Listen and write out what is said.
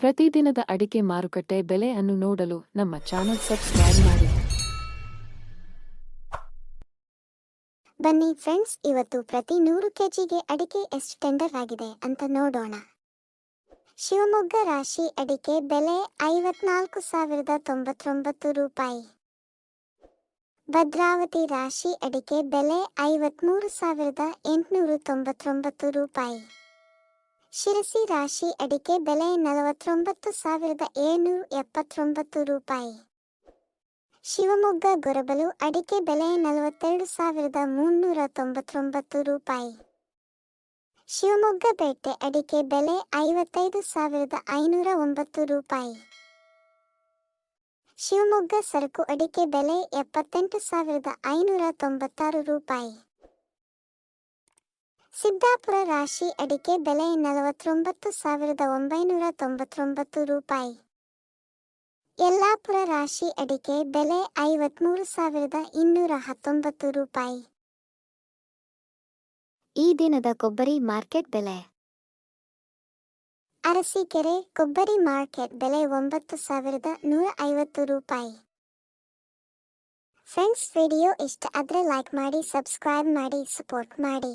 ಪ್ರತಿದಿನದ ಅಡಿಕೆ ಮಾರುಕಟ್ಟೆ ಬೆಲೆ ಅನ್ನು ನೋಡಲು ನಮ್ಮ ಚಾನೆಲ್ ಸಬ್ಸ್ಕ್ರೈಬ್ ಮಾಡಿ. ಬನ್ನಿ ಫ್ರೆಂಡ್ಸ್, ಇವತ್ತು ಪ್ರತಿ ನೂರು ಕೆಜಿಗೆ ಅಡಿಕೆ ಎಷ್ಟು ಟೆಂಡರ್ ಆಗಿದೆ ಅಂತ ನೋಡೋಣ. ಶಿವಮೊಗ್ಗ ರಾಶಿ ಅಡಿಕೆ ಬೆಲೆ ಐವತ್ನಾಲ್ಕು ಸಾವಿರದ ತೊಂಬತ್ತೊಂಬತ್ತು ರೂಪಾಯಿ. ಭದ್ರಾವತಿ ರಾಶಿ ಅಡಿಕೆ ಬೆಲೆ ಐವತ್ಮೂರು ಸಾವಿರದ ಎಂಟುನೂರು ತೊಂಬತ್ತೊಂಬತ್ತು ರೂಪಾಯಿ. ಶಿರಸಿ ರಾಶಿ ಅಡಿಕೆ ಬೆಲೆ ನಲವತ್ತೊಂಬತ್ತು ಸಾವಿರದ ಏಳ್ನೂರ ಎಪ್ಪತ್ತೊಂಬತ್ತು ರೂಪಾಯಿ. ಶಿವಮೊಗ್ಗ ಗೊರಬಲು ಅಡಿಕೆ ಬೆಲೆ ನಲವತ್ತೆರಡು ಸಾವಿರದ ಮುನ್ನೂರ ತೊಂಬತ್ತೊಂಬತ್ತು ರೂಪಾಯಿ. ಶಿವಮೊಗ್ಗ ಪೇಟೆ ಅಡಿಕೆ ಬೆಲೆ ಐವತ್ತೈದು ಸಾವಿರದ ಐನೂರ ಒಂಬತ್ತು ರೂಪಾಯಿ. ಶಿವಮೊಗ್ಗ ಸರಕು ಅಡಿಕೆ ಬೆಲೆ ಎಪ್ಪತ್ತೆಂಟು ಸಾವಿರದ ಐನೂರ ತೊಂಬತ್ತಾರು ರೂಪಾಯಿ. ಸಿದ್ದಾಪುರ ರಾಶಿ ಅಡಿಕೆ ಬೆಲೆ ನಲವತ್ತೊಂಬತ್ತು ಸಾವಿರದ ಒಂಬೈನೂರ ತೊಂಬತ್ತೊಂಬತ್ತು ರೂಪಾಯಿ. ಯಲ್ಲಾಪುರ ರಾಶಿ ಅಡಿಕೆ ಬೆಲೆ ಐವತ್ಮೂರು ಸಾವಿರದ ಇನ್ನೂರ ಹತ್ತೊಂಬತ್ತು ರೂಪಾಯಿ. ಈ ದಿನದ ಕೊಬ್ಬರಿ ಮಾರ್ಕೆಟ್ ಬೆಲೆ. ಅರಸೀಕೆರೆ ಕೊಬ್ಬರಿ ಮಾರ್ಕೆಟ್ ಬೆಲೆ ಒಂಬತ್ತು ಸಾವಿರದ ನೂರ ಐವತ್ತು ರೂಪಾಯಿ. ಫ್ರೆಂಡ್ಸ್ ವಿಡಿಯೋ ಇಷ್ಟ ಆದರೆ ಲೈಕ್ ಮಾಡಿ ಸಬ್ಸ್ಕ್ರೈಬ್ ಮಾಡಿ ಸಪೋರ್ಟ್ ಮಾಡಿ.